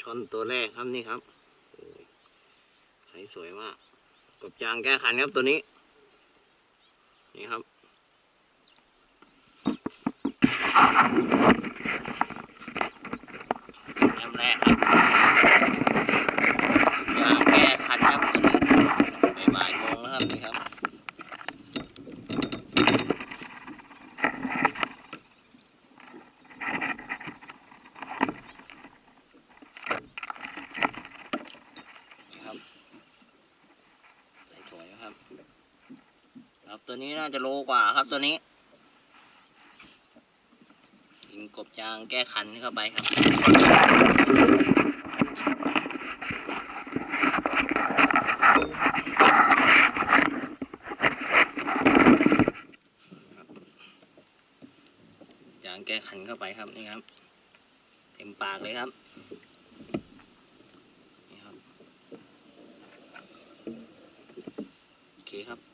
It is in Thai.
ช่อนตัวแรกครับนี่ครับใสสวยมากกบจางแก้ขันครับตัวนี้ นี่ครับแอมแรกครับยางแก้คันครับตัวนี้บ่ายๆโมงแล้วครับนี่ครับ นี่ครับใส่สวยครับ ครับ ตัวนี้น่าจะโลกว่าครับตัวนี้ กินกบจางแก้คันเข้าไปครับจางแก้ขันเข้าไปครับนี่ครับ เต็มปากเลยครับนี่ครับโอเคครับ